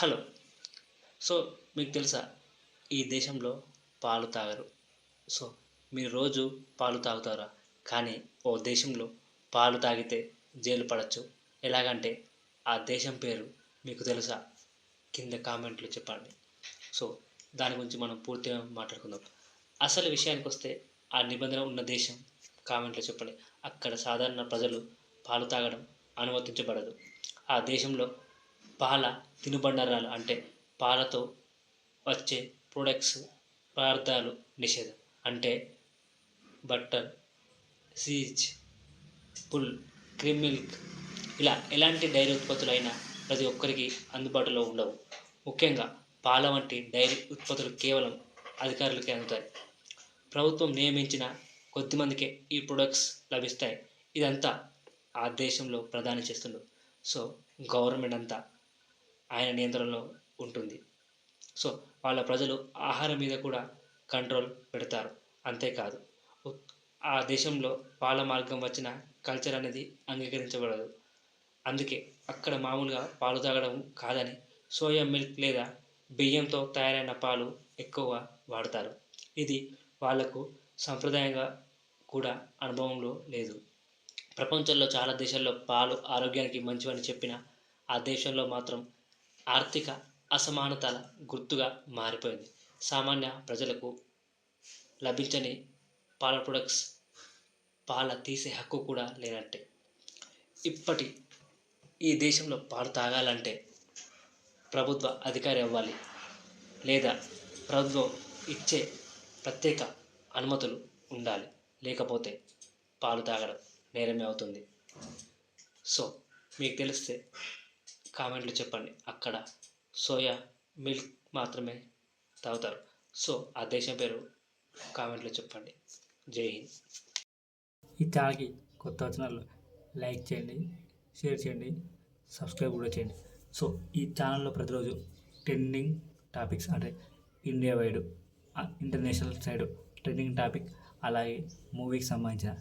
Hello. So మీకు తెలుసా? ఈ దేశంలో పాలు తాగరు. సో మీరు రోజు పాలు తాగుతారా? కానీ ఓ దేశంలో పాలు తాగితే జైలు పడవచ్చు ఎలాగంటే ఆ దేశం పేరు మీకు తెలుసా? కింద కామెంట్లో చెప్పండి. సో దాని గురించి మనం పూర్తిగా మాట్లాడుకుందాం. అసలు విషయానికి వస్తే ఆ నిబంధన ఉన్న దేశం కామెంట్లో చెప్పండి. అక్కడ సాధారణ ప్రజలు పాలు తాగడం అనుమతించబడదు. ఆ దేశంలో పాల తినుబండారాలు అంటే పాలతో వచ్చే ప్రొడక్ట్స్ పదార్థాలు నిషేధం అంటే butter cheese full cream milk. ఇలా ఎలాంటి డైరీ ఉత్పత్తులైనా ప్రతి ఒక్కరికి అందుబాటులో ఉండవు. ముఖ్యంగా పాల వంటి డైరీ ఉత్పత్తులు కేవలం అధికారులకే అందుతాయి. ప్రభుత్వం నియమించిన కొద్దిమందికే ఈ ప్రొడక్ట్స్ లభిస్తాయి. ఇదంతా ఆ దేశంలో ప్రధాని చేస్తుండ్రు సో గవర్నమెంట్ అంతా ఆయన నియంత్రణలో ఉంటుంది. సో వాళ్ళ ప్రజలు ఆహారం మీద కూడా కంట్రోల్ పెడతారు. అంతేకాదు ఆ దేశంలో పాల మార్గం వచ్చిన కల్చర్ అనేది అంగీకరించబడదు. అందుకే అక్కడ మామూలుగా పాలు తాగడం కాదని సోయా మిల్క్ లేదా బియ్యంతో తయారైన పాలు ఎక్కువ వాడతారు. ఇది వాళ్ళకు సంప్రదాయంగా కూడా అనుభవంలో లేదు. ప్రపంచంలో చాలా దేశాల్లో పాలు ఆరోగ్యానికి మంచివని చెప్పిన ఆ దేశంలో మాత్రం ఆర్థిక అసమానతల గుర్తుగా మారిపోయింది. సామాన్య ప్రజలకు లభించని పాల ప్రొడక్ట్స్ పాల తీసే హక్కు కూడా లేనట్టే. ఇప్పటి ఈ దేశంలో పాలు తాగాలంటే ప్రభుత్వ అధికారి అవ్వాలి లేదా ప్రభుత్వం ఇచ్చే ప్రత్యేక అనుమతులు ఉండాలి. లేకపోతే పాలు తాగడం నేరమే అవుతుంది. సో మీకు తెలిస్తే కామెంట్లు చెప్పండి. అక్కడ సోయా మిల్క్ మాత్రమే తాగుతారు. సో ఆ దేశం పేరు కామెంట్లో చెప్పండి. జై హింద్. ఈ ఛానల్కి కొత్త వచ్చిన లైక్ చేయండి షేర్ చేయండి సబ్స్క్రైబ్ కూడా చేయండి. సో ఈ ఛానల్లో ప్రతిరోజు ట్రెండింగ్ టాపిక్స్ అంటే India wide international side trending topic అలాగే మూవీకి సంబంధించిన